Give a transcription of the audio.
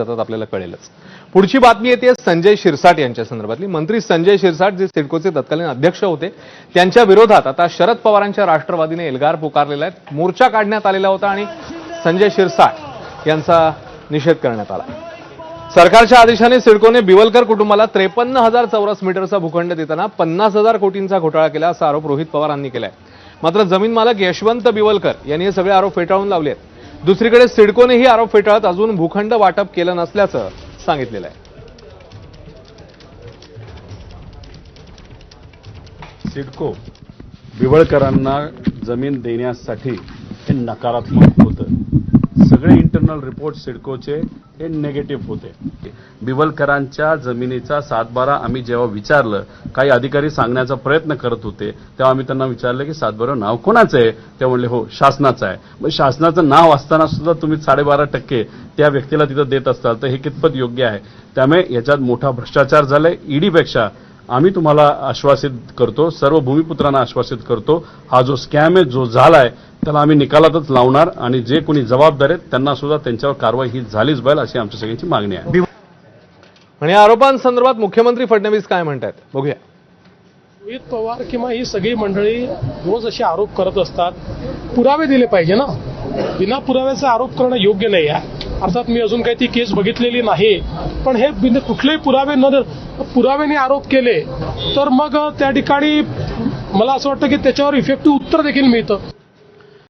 जातात आपल्याला कळेलच. पुढची बातमी येते संजय शिरसाट यांच्या संदर्भातली. मंत्री संजय शिरसाट जे सिडकोचे तत्कालीन अध्यक्ष होते त्यांच्या विरोधात आता शरद पवारांच्या राष्ट्रवादीने एल्गार पुकारलेला आहे. मोर्चा काढण्यात आलेला होता आणि संजय शिरसाट यांचा निषेध करण्यात आला. सरकारच्या आदेशाने सिडकोने बिवलकर कुटुंबाला त्रेपन्न हजार चौरस मीटरचा भूखंड देताना पन्नास हजार कोटींचा घोटाळा केला असा आरोप रोहित पवारांनी केलाय. मात्र जमीन मालक यशवंत बिवलकर यांनी हे सगळे आरोप फेटाळून लावले आहेत दुसरीकडे सिडकोनेही आरोप फेटाळत अजून भूखंड वाटप केलं नसल्याचं सांगितलेलं आहे. सिडको बिवळकरांना जमीन देण्यासाठी हे नकारात्मक होतं. सगळे इंटरनल रिपोर्ट सिडकोचे हे नेगेटिव्ह होते. बिवलकरांच्या जमिनीचा सातबारा आम्ही जेव्हा विचारलं काही अधिकारी सांगण्याचा प्रयत्न करत होते तेव्हा आम्ही त्यांना विचारलं की सातबारा नाव कोणाचं आहे? ते म्हणले हो शासनाचं आहे. मग शासनाचं नाव असताना सुद्धा तुम्ही साडेबारा टक्के त्या व्यक्तीला तिथं देत असताल तर हे कितपत योग्य आहे? त्यामुळे याच्यात मोठा भ्रष्टाचार झालाय. ईडीपेक्षा आम्ही तुम्हाला आश्वासित करतो सर्व भूमिपुत्रांना आश्वासित करतो हा जो स्कॅम आहे जो झालाय त्याला आम्ही निकालातच लावणार आणि जे कोणी जबाबदार आहेत त्यांना सुद्धा त्यांच्यावर कारवाई ही झालीच पाहिजे अशी आमच्या सगळ्यांची मागणी आहे. आणि या आरोपांसंदर्भात मुख्यमंत्री फडणवीस काय म्हणतात? बघूया. रोहित पवार किंवा ही सगळी मंडळी रोज असे आरोप करत असतात. पुरावे दिले पाहिजे ना. बिना पुराव्याचे आरोप करणं योग्य नाही आहे. अर्थात मी अजून काही ती केस बघितलेली नाही. पण हे बिन कुठलेही पुरावे न पुराव्याने आरोप केले तर मग त्या ठिकाणी मला असं वाटतं की त्याच्यावर इफेक्टिव्ह उत्तर देखील मिळतं.